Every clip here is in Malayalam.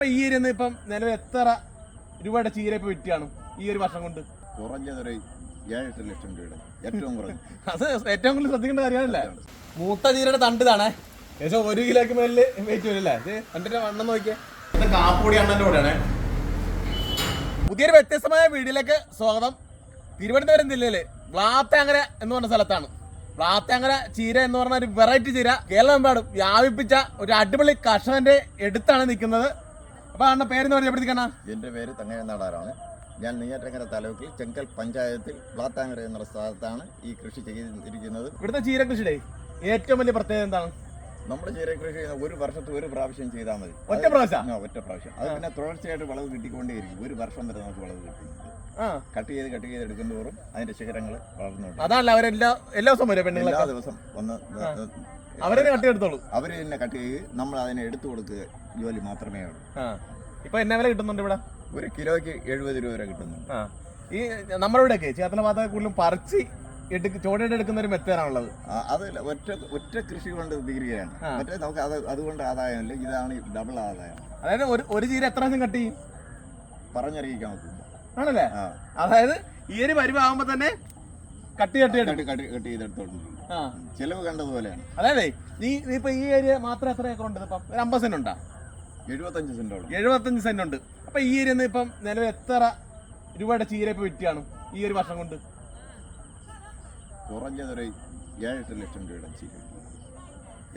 ഈ ഒരു ഇപ്പം നിലവിൽ എത്ര രൂപയുടെ ചീര ഇപ്പൊ വിറ്റാണ് ഈ ഒരു വർഷം കൊണ്ട്? കുറഞ്ഞതൊരു ഏഴെട്ട് ലക്ഷം രൂപയുടെ. ഏറ്റവും കുറഞ്ഞ. അത് ഏറ്റവും കൂടുതൽ ശ്രദ്ധിക്കേണ്ട കാര്യമല്ലേ മൂത്ത ചീരയുടെ തണ്ട് ഇതാണേ. ഏകദേശം ഒരു കിലോക്ക് മേലിൽ വെയിറ്റ് വരില്ലേ ഇത് തണ്ടിന്റെ വണ്ണം നോക്കിയേ. ഇത് കാപ്പൂടി അണ്ണന്റെ കൂടെയാണ്. പുതിയൊരു വ്യത്യസ്തമായ വീഡിയോയിലേക്ക് സ്വാഗതം. തിരുവനന്തപുരം ജില്ലയിൽ വ്ളാത്താങ്കര എന്ന് പറഞ്ഞ സ്ഥലത്താണ്. വ്ളാത്താങ്കര ചീര എന്ന് പറഞ്ഞ ഒരു വെറൈറ്റി ചീര കേരളമെമ്പാടും വ്യാപിപ്പിച്ച ഒരു അടിപൊളി കർഷകന്റെ എടുത്താണ് നിൽക്കുന്നത്. അപ്പൊ അണ്ണ പേരെന്ന് പറഞ്ഞപ്പോഴത്തേക്കാണ് എന്റെ പേര് തങ്ങയനാടാറാണ് ഞാൻ നെയ്യാറ്റങ്കര താലൂക്കിൽ ചെങ്കൽ പഞ്ചായത്തിൽ വ്ളാത്താങ്കര എന്ന സ്ഥലത്താണ് ഈ കൃഷി ചെയ്തിരിക്കുന്നത്. ഇവിടുത്തെ ചീര കൃഷിയുടെ ഏറ്റവും വലിയ പ്രത്യേകത എന്താണ്? നമ്മുടെ ചീര കൃഷി ചെയ്യുന്ന ഒരു വർഷത്തിൽ ഒരു പ്രാവശ്യം ചെയ്താൽ മതി. ഒറ്റ പ്രാവശ്യം? ആ, ഒറ്റ പ്രാവശ്യം. അത് പിന്നെ തുടർച്ചയായിട്ട് വിളവ് കിട്ടിക്കൊണ്ടേയിരിക്കും. ഒരു വർഷം വരെ നമുക്ക് വളവ് കിട്ടും കട്ട് ചെയ്ത് കട്ട് ചെയ്ത് എടുക്കുന്തോറും അതിന്റെ ശിഖരങ്ങൾ വളർന്നുണ്ട് അതല്ല അവരെല്ലാ എല്ലാ ദിവസവും വരെ എല്ലാ ദിവസം വന്ന് അവരെ കട്ടിയെടുത്തോളൂ തന്നെ കട്ട് ചെയ്ത് നമ്മൾ അതിനെ എടുത്തു കൊടുക്കുക ജോലി മാത്രമേ ഉള്ളൂ. ഇപ്പൊ എന്നാ വില കിട്ടുന്നുണ്ട് ഇവിടെ? ഒരു കിലോയ്ക്ക് എഴുപത് രൂപ വരെ കിട്ടുന്നുണ്ട്. ഈ നമ്മുടെ ഇവിടെയൊക്കെ ചേർത്തല ഭാഗത്തൊക്കെ കൂടുതലും പറിച്ച് എടുക്ക എടുക്കുന്ന ഒരു മെത്തേഡാണുള്ളത് അതല്ല അത് ഒറ്റ ഒറ്റ കൃഷി കൊണ്ട് തീരുകയാണ്. മറ്റേ നമുക്ക് അത് അതുകൊണ്ട് ആദായമില്ല ഇതാണ് ഡബിൾ ആദായം. അതായത് ഒരു ഒരു ചീര എത്ര ദിവസം കട്ട് ചെയ്യും? പറഞ്ഞറിയിക്കാൻ പറ്റില്ല. ആണല്ലേ? അതായത് ഈ ഒരു പരിവാകുമ്പോ തന്നെ കട്ടി കട്ടി കട്ട്. കട്ട് കട്ട് ചെയ്തെടുത്തോണ്ടിരിക്കും ചിലവ് കണ്ടതുപോലെയാണ്. അതായത് നീ നീ ഇപ്പൊ ഈ ഏരിയ മാത്രം എത്ര ഏക്കർ ഉണ്ട്? ഇപ്പം ഒരു അമ്പത് സെന്റ് ഉണ്ടാ? എഴുപത്തഞ്ച് സെന്റോളം എഴുപത്തഞ്ച് സെന്റ് ഉണ്ട്. അപ്പൊ ഈ ഏരിയ ഇപ്പം നിലവിൽ എത്ര രൂപയുടെ ചീര ഇപ്പൊ വിറ്റാണ് ഈ ഒരു വർഷം കൊണ്ട്? കുറഞ്ഞതൊരു ഏഴെട്ട് ലക്ഷം രൂപയുടെ ചീര.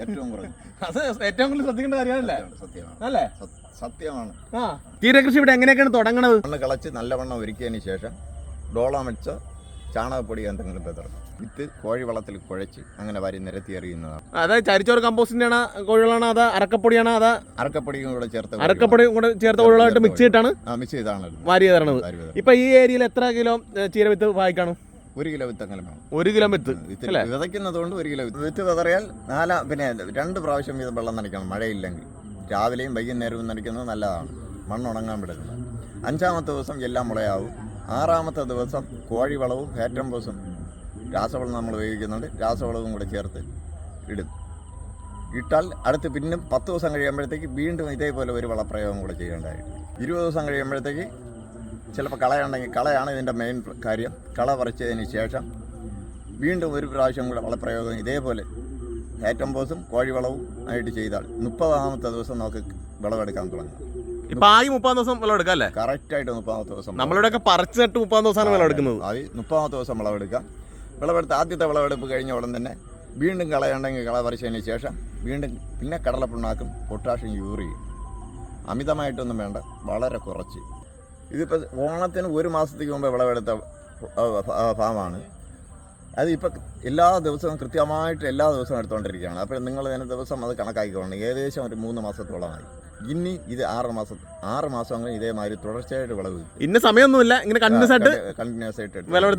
ഏറ്റവും കുറഞ്ഞ. അത് ഏറ്റവും കൂടുതൽ ശ്രദ്ധിക്കേണ്ട കാര്യമല്ലേ? സത്യമാണ് അല്ലേ? സത്യമാണ്. ആ. ചീരകൃഷി ഇവിടെ എങ്ങനെയൊക്കെയാണ് തുടങ്ങണത്? മണ്ണ് കളച്ച് നല്ലവണ്ണം ഒരുക്കിയതിന് ശേഷം ഡോള വെച്ച് ചാണകപ്പൊടി എന്തെങ്കിലും പെതറും വിത്ത് കോഴി വളത്തിൽ കുഴച്ച് അങ്ങനെ വരി നിരത്തി എറിയുന്നതാണ്. അതായത് ചരിച്ചോറ് കമ്പോസ്റ്റിന്റെ ആണ് കോഴികളാണ് അത് അരക്കപ്പൊടിയാണ് അത് അരക്കപ്പൊടിയും കൂടെ ചേർത്ത് അരക്കപ്പൊടി കൂടെ ചേർത്ത കോഴികളായിട്ട് മിക്സ് ചെയ്തിട്ടാണ് മിക്സ് ചെയ്താണ് വാരി തരണത്. ഇപ്പൊ ഈ ഏരിയയിൽ എത്ര കിലോ ചീര വിത്ത് വായിക്കാണും? ഒരു കിലോ വിത്ത് അങ്ങനെ വേണം. ഒരു കിലോ വിത്ത്? വിതയ്ക്കുന്നത് കൊണ്ട് ഒരു കിലോ വിത്ത്. വിത്ത് വിതറിയാൽ നാലാ പിന്നെ രണ്ട് പ്രാവശ്യം വീതം വെള്ളം നനയ്ക്കണം മഴയില്ലെങ്കിൽ. രാവിലെയും വൈകുന്നേരവും നനയ്ക്കുന്നത് നല്ലതാണ്. മണ്ണുണങ്ങാൻ വിടരുത്. അഞ്ചാമത്തെ ദിവസം എല്ലാം മുളയാവും. ആറാമത്തെ ദിവസം കോഴിവളവും വളവും ഫാറ്റം ബോസും രാസവളം നമ്മൾ ഉപയോഗിക്കുന്നുണ്ട്. രാസവളവും കൂടെ ചേർത്ത് ഇടും. ഇട്ടാൽ അടുത്ത് പിന്നും പത്ത് ദിവസം കഴിയുമ്പോഴത്തേക്ക് വീണ്ടും ഇതേപോലെ ഒരു വളപ്രയോഗം കൂടെ ചെയ്യേണ്ടതായിട്ട് ഇരുപത് ദിവസം കഴിയുമ്പോഴത്തേക്ക് ചിലപ്പോൾ കളയുണ്ടെങ്കിൽ കളയാണ് ഇതിന്റെ മെയിൻ കാര്യം. കള പറിച്ചതിന് ശേഷം വീണ്ടും ഒരു പ്രാവശ്യം കൂടെ വളപ്രയോഗം ഇതേപോലെ ഏറ്റംബോസും കോഴിവളവും ആയിട്ട് ചെയ്താൽ മുപ്പതാമത്തെ ദിവസം നമുക്ക് വിളവെടുക്കാൻ തുടങ്ങാം. ഇപ്പൊ ആയി മുപ്പതാം ദിവസം വെള്ളം എടുക്കാം അല്ലേ? കറക്റ്റ് ആയിട്ട് മുപ്പതാമത്തെ ദിവസം നമ്മളിവിടെയൊക്കെ പറിച്ചു നട്ട് മുപ്പതാം ദിവസമാണ് വിളം എടുക്കുന്നത്. അത് മുപ്പതാമത്തെ ദിവസം വിളവെടുക്കാം വിളവെടുത്ത് ആദ്യത്തെ വിളവെടുപ്പ് കഴിഞ്ഞ ഉടൻ തന്നെ വീണ്ടും കളയുണ്ടെങ്കിൽ കള പറിച്ചതിന് ശേഷം വീണ്ടും പിന്നെ കടലപ്പിണ്ണാക്കും പൊട്ടാഷ്യം യൂറിയും അമിതമായിട്ടൊന്നും വേണ്ട വളരെ കുറച്ച്. ഇതിപ്പോൾ ഓണത്തിന് ഒരു മാസത്തേക്ക് മുമ്പ് വിളവെടുത്ത ഫാമാണ്. അത് ഇപ്പം എല്ലാ ദിവസവും കൃത്യമായിട്ട് എല്ലാ ദിവസവും എടുത്തുകൊണ്ടിരിക്കുകയാണ് അപ്പോൾ നിങ്ങൾ അതിന് ദിവസം അത് കണക്കാക്കിക്കൊണ്ട് ഏകദേശം ഒരു മൂന്ന് മാസത്തോളമായി. ഇനി ഇത് ആറ് മാസം ആറ് മാസം അങ്ങനെ ഇതേമാതിരി തുടർച്ചയായിട്ട് വിളവ്. ഇന്ന സമയമൊന്നുമില്ല. ഇങ്ങനെ കണ്ടിന്യൂസ് ആയിട്ട് കണ്ടിന്യൂസ് ആയിട്ട് എടുത്ത് വിളം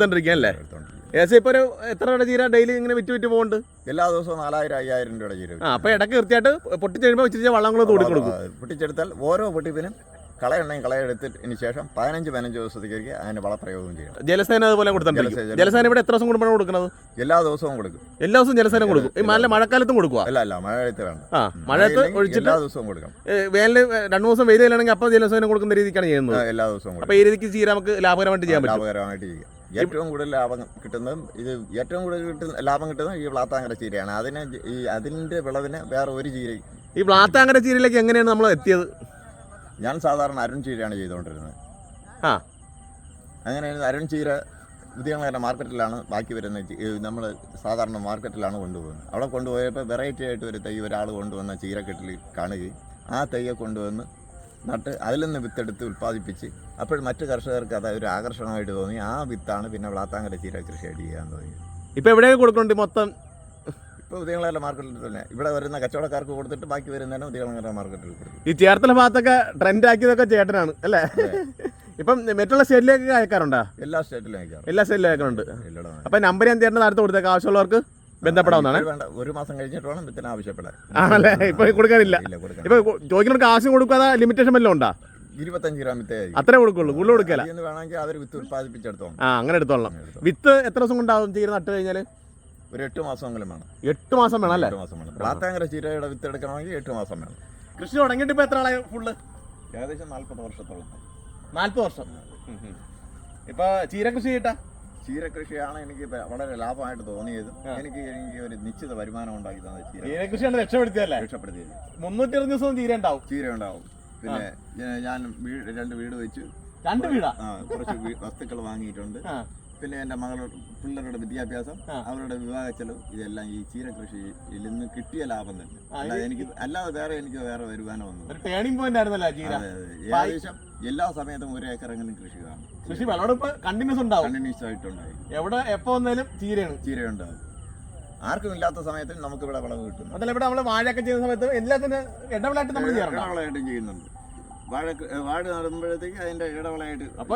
ഏകദേശം ഇപ്പൊ ഒരു എത്ര രൂപ ചീര ഡെയിലി ഇങ്ങനെ വിറ്റ് വിറ്റ് പോകുന്നുണ്ട് എല്ലാ ദിവസവും നാലായിരം അയ്യായിരം രൂപയുടെ ചീര ആ അപ്പൊ ഇടയ്ക്ക് കൃത്യമായിട്ട് പൊട്ടിച്ചെഴുമ്പോൾ വെച്ചിട്ട് വള്ളം കൂടെ തൂടി കൊടുക്കും പൊട്ടിച്ചെടുത്താൽ ഓരോ പൊട്ടിപ്പിനും കളയുണ്ടെങ്കിൽ കളയെടുത്തതിന് ശേഷം പതിനഞ്ച് പതിനഞ്ച് ദിവസത്തേക്ക് അതിന് വളപ്രയോഗം ചെയ്യണം. ജലസേന അതുപോലെ കൊടുത്തിട്ടുണ്ട് ജലസേന. ഇവിടെ എത്ര ദിവസം കൂടുമ്പോഴാണ് കൊടുക്കുന്നത്? എല്ലാ ദിവസവും കൊടുക്കും. എല്ലാ ദിവസവും ജലസേന കൊടുക്കും. ഈ നല്ല മഴക്കാലത്തും കൊടുക്കുക അല്ല അല്ല മഴയത്ത് വേണം. ആ മഴയത്ത് ഒഴിച്ചിട്ട് എല്ലാ ദിവസവും കൊടുക്കണം വേനൽ രണ്ടു ദിവസം വെയിൽ ആണെങ്കിൽ അപ്പോൾ ജലസേന കൊടുക്കുന്ന രീതിക്കാണ് ചെയ്യുന്നത്. എല്ലാ ദിവസവും അപ്പൊ കൊടുക്കണം ഈ രീതിക്ക് ചെയ്യാൻ നമുക്ക് ലാഭകരമായിട്ട് ചെയ്യാൻ പറ്റും. ലാഭകരമായിട്ട് ചെയ്യാം. ഏറ്റവും കൂടുതൽ ലാഭം കിട്ടുന്നതും ഇത് ഏറ്റവും കൂടുതൽ കിട്ടുന്ന ലാഭം കിട്ടുന്നത് ഈ വ്ളാത്താങ്കര ചീരയാണ്. അതിന് ഈ അതിന്റെ വിളവിന് വേറെ ഒരു ചീരയും ഈ വ്ളാത്താങ്കര ചീരയിലേക്ക് എങ്ങനെയാണ് നമ്മൾ എത്തിയത്? ഞാൻ സാധാരണ അരുൺ ചീരയാണ് ചെയ്തുകൊണ്ടിരുന്നത്. ആ. അങ്ങനെ അരുൺ ചീര ഉദ്യോഗങ്ങളുടെ മാർക്കറ്റിലാണ് ബാക്കി വരുന്ന നമ്മൾ സാധാരണ മാർക്കറ്റിലാണ് കൊണ്ടുപോകുന്നത്. അവിടെ കൊണ്ടുപോയപ്പോൾ വെറൈറ്റി ആയിട്ട് ഒരു തൈ ഒരാൾ കൊണ്ടുവന്ന ചീരക്കെട്ടിൽ കാണുകയും ആ തൈയെ കൊണ്ടുവന്ന് നട്ട് അതിൽ നിന്ന് വിത്തെടുത്ത് ഉൽപ്പാദിപ്പിച്ച് അപ്പോൾ മറ്റു കർഷകർക്ക് അത് ഒരു ആകർഷണമായിട്ട് തോന്നി. ആ വിത്താണ് പിന്നെ വളാത്താങ്കര ചീര കൃഷി ചെയ്യാൻ തോന്നി. ഇപ്പോൾ എവിടെയൊക്കെ കൊടുക്കുന്നുണ്ട് മൊത്തം? ഇപ്പോൾ ഉദയങ്ങളെ മാർക്കറ്റിൽ തന്നെ. ഇവിടെ വരുന്ന കച്ചവടക്കാർക്ക് കൊടുത്തിട്ട് ബാക്കി വരുന്നതിനും ഉദയങ്ങളെ മാർക്കറ്റിൽ കൊടുക്കും. ഈ ചേർത്തല ഭാഗത്തൊക്കെ ട്രെൻഡ് ആക്കിയതൊക്കെ ചേട്ടനാണ് അല്ലേ? ഇപ്പം മറ്റുള്ള സ്റ്റേറ്റിലേക്കൊക്കെ അയക്കാറുണ്ടോ? എല്ലാ സ്റ്റേറ്റിലും അയക്കാറ് എല്ലാ സ്റ്റേറ്റിലും അയക്കാറുണ്ട്. അപ്പം നമ്പർ ഞാൻ ചേട്ടന്റെ താഴത്ത് കൊടുത്തേക്ക് ആവശ്യമുള്ളവർക്ക് ബന്ധപ്പെടാവുന്നതാണ്. വേണ്ട ഒരു മാസം കഴിഞ്ഞിട്ട് വേണം വിത്തിന് ആവശ്യപ്പെടാൻ? ആണല്ലേ? ഇപ്പൊ കൊടുക്കാനില്ല. ഇപ്പൊ ചോദിക്കുന്നവർക്ക് ആവശ്യം കൊടുക്കാതെ ലിമിറ്റേഷൻ വല്ലതും ഉണ്ടാ? ഇരുപത്തഞ്ച് ഗ്രാം വിത്തേ ആയിരിക്കും. അത്രേ കൊടുക്കുള്ളൂ കൂടുതൽ കൊടുക്കല. വേണമെങ്കിൽ അവർ വിത്ത് ഉത്പാദിപ്പിച്ചെടുത്തോളാം ആ അങ്ങനെ എടുത്തോളാം. വിത്ത് എത്ര ദിവസം കൊണ്ടാവും ചീര നട്ട് കഴിഞ്ഞാൽ ഒരു എട്ട് മാസമെങ്കിലും വേണം. എട്ട് മാസം വേണം അല്ലേ? എട്ട് മാസം വേണം. പ്ലാത്താങ്കര ചീരയുടെ വിത്ത് എടുക്കണമെങ്കിൽ എട്ട് മാസം വേണം. കൃഷി തുടങ്ങിയിട്ട് ഇപ്പൊ എത്ര ആളായി ഫുള്ള് ഏകദേശം നാൽപ്പത് വർഷത്തോളം. നാല്പത് വർഷം. ഇപ്പോൾ ചീര കൃഷി ചെയ്യട്ടാ? ചീരകൃഷിയാണ് എനിക്ക് വളരെ ലാഭമായിട്ട് തോന്നിയത്. എനിക്ക് എനിക്ക് ഒരു നിശ്ചിത വരുമാനം ഉണ്ടാക്കി തന്നത് ചീര ചീര കൃഷിയാണ് രക്ഷപ്പെടുത്തിയല്ലേ? രക്ഷപ്പെടുത്തിയത്. മുന്നൂറ്റി അറുപത് ദിവസം ചീര ഉണ്ടാവും. ചീര ഉണ്ടാവും. പിന്നെ ഞാൻ- വീട് രണ്ട് വീട് വെച്ചു. രണ്ട് വീടാ? കുറച്ച് വസ്തുക്കൾ വാങ്ങിയിട്ടുണ്ട്. പിന്നെ എന്റെ മകളുടെ പിള്ളേരുടെ വിദ്യാഭ്യാസം അവരുടെ വിവാഹ ചെലവ് ഇതെല്ലാം ഈ ചീര കൃഷിയിൽ നിന്ന് കിട്ടിയ ലാഭം തന്നെ. അല്ലാതെ എനിക്ക് അല്ലാതെ വേറെ എനിക്ക് വേറെ വരുമാനമൊന്നും ഒരു ടേണിംഗ് പോയിന്റ് ആയിരുന്നല്ലേ ചീര. ഏകദേശം എല്ലാ സമയത്തും ഒരു ഏക്കറെങ്കിലും കൃഷി കാണും. കൃഷി വിളവെടുപ്പ് കണ്ടിന്യൂസ് ഉണ്ടാവും. കണ്ടിന്യൂസ് ആയിട്ടുണ്ടായി എവിടെ എപ്പോ വന്നാലും ചീരയാണ്. ചീരയുണ്ടാവും. ആർക്കും ഇല്ലാത്ത സമയത്ത് നമുക്ക് ഇവിടെ വിളവ് കിട്ടും അതല്ല ഇവിടെ നമ്മൾ വാഴയൊക്കെ ചെയ്യുന്ന സമയത്ത് എല്ലാത്തിനും ഇടവിളായിട്ട് നമ്മൾ ചെയ്യാറുണ്ട്? ഇടവളയായിട്ടും ചെയ്യുന്നുണ്ട്. വാഴ വാഴ നടുമ്പോഴത്തേക്ക് അതിന്റെ ഇടവളായിട്ട് അപ്പൊ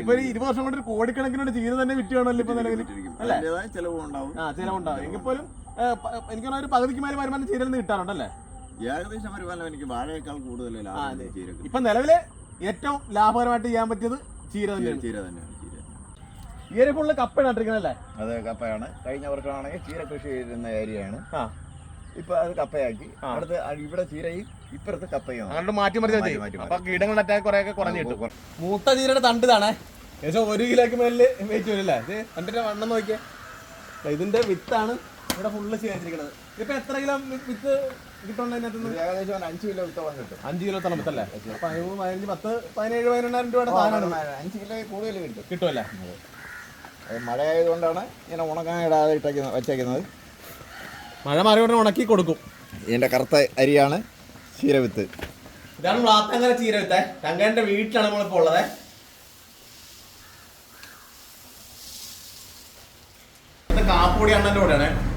ഇപ്പൊ ഇരുപത് വർഷം കൊണ്ട് ഒരു കോടിക്കണക്കിന് ചീര തന്നെ വിറ്റ് വേണമല്ലോ ഇപ്പൊ നിലവിൽ. അല്ലേ? അതിന്റേതായ ചെലവും ഉണ്ടാവും. ആ ചിലവുണ്ടാവും. എങ്കിൽ പോലും എനിക്ക് ഒരു പകുതിക്ക് മേലെ വരുമാനം ചീരയിൽ നിന്ന് കിട്ടാറുണ്ടല്ലേ ഏകദേശം വരുമാനം എനിക്ക് വാഴയേക്കാൾ കൂടുതൽ ലാഭം ചീര. ഇപ്പൊ നിലവിൽ ഏറ്റവും ലാഭകരമായിട്ട് ചെയ്യാൻ പറ്റിയത് ചീര തന്നെയാണ്. ചീര തന്നെയാണ് ചീര ഈ ഒരു ഫുള്ള് കപ്പ നട്ടിരിക്കണല്ലേ അതെ കപ്പയാണ്. കഴിഞ്ഞ വർഷമാണെങ്കിൽ ചീര കൃഷി ചെയ്യുന്ന ഏരിയയാണ്. ആ. ഇപ്പൊ അത് കപ്പയാക്കി. അടുത്ത് ഇവിടെ ചീരയും ഇപ്പുറത്ത് കപ്പയും അങ്ങോട്ട് മാറ്റി മറിച്ചാൽ അപ്പൊ കീടങ്ങളുടെ അറ്റാക്ക് കുറെ ഒക്കെ കുറഞ്ഞു കിട്ടും മൂത്ത ചീരയുടെ തണ്ട് ഇതാണേ. ഏകദേശം ഒരു കിലോക്ക് മേലിൽ വെയിറ്റ് വരില്ലേ? ഇത് തണ്ടിന്റെ വണ്ണം നോക്കിയേ. ഇതിന്റെ വിത്താണ് ഇവിടെ ഫുള്ള് ചെയ്തിരിക്കുന്നത് ഇപ്പൊ എത്ര കിലോ വിത്ത് കിട്ടുന്നുണ്ട് ഏകദേശം അഞ്ച് കിലോ വിത്തോളം കിട്ടും. അഞ്ച് കിലോ തളം വിത്തല്ലേ? അപ്പൊ പതിനഞ്ച് പത്ത് പതിനേഴ് പതിനെണ്ണായിരം രൂപയുടെ സാധനമാണ്. അഞ്ച് കിലോ കൂടുതൽ കിട്ടും. കിട്ടുമല്ലേ മഴയായതുകൊണ്ടാണ് ഇങ്ങനെ ഉണക്കാൻ ഇടാതെ ഇട്ടേക്കുന്നത് വെച്ചേക്കുന്നത്. മഴ മാറി ഉടനെ ഉണക്കി കൊടുക്കും. ഇതിന്റെ കറുത്ത അരിയാണ് ചീരവിത്ത്. ഇതാണ് നമ്മൾ ചീരവിത്തെ. തങ്കന്റെ വീട്ടിലാണ് നമ്മളിപ്പോ ഉള്ളത്. കാപ്പൂടി അണ്ണന്റെ കൂടെയാണ്.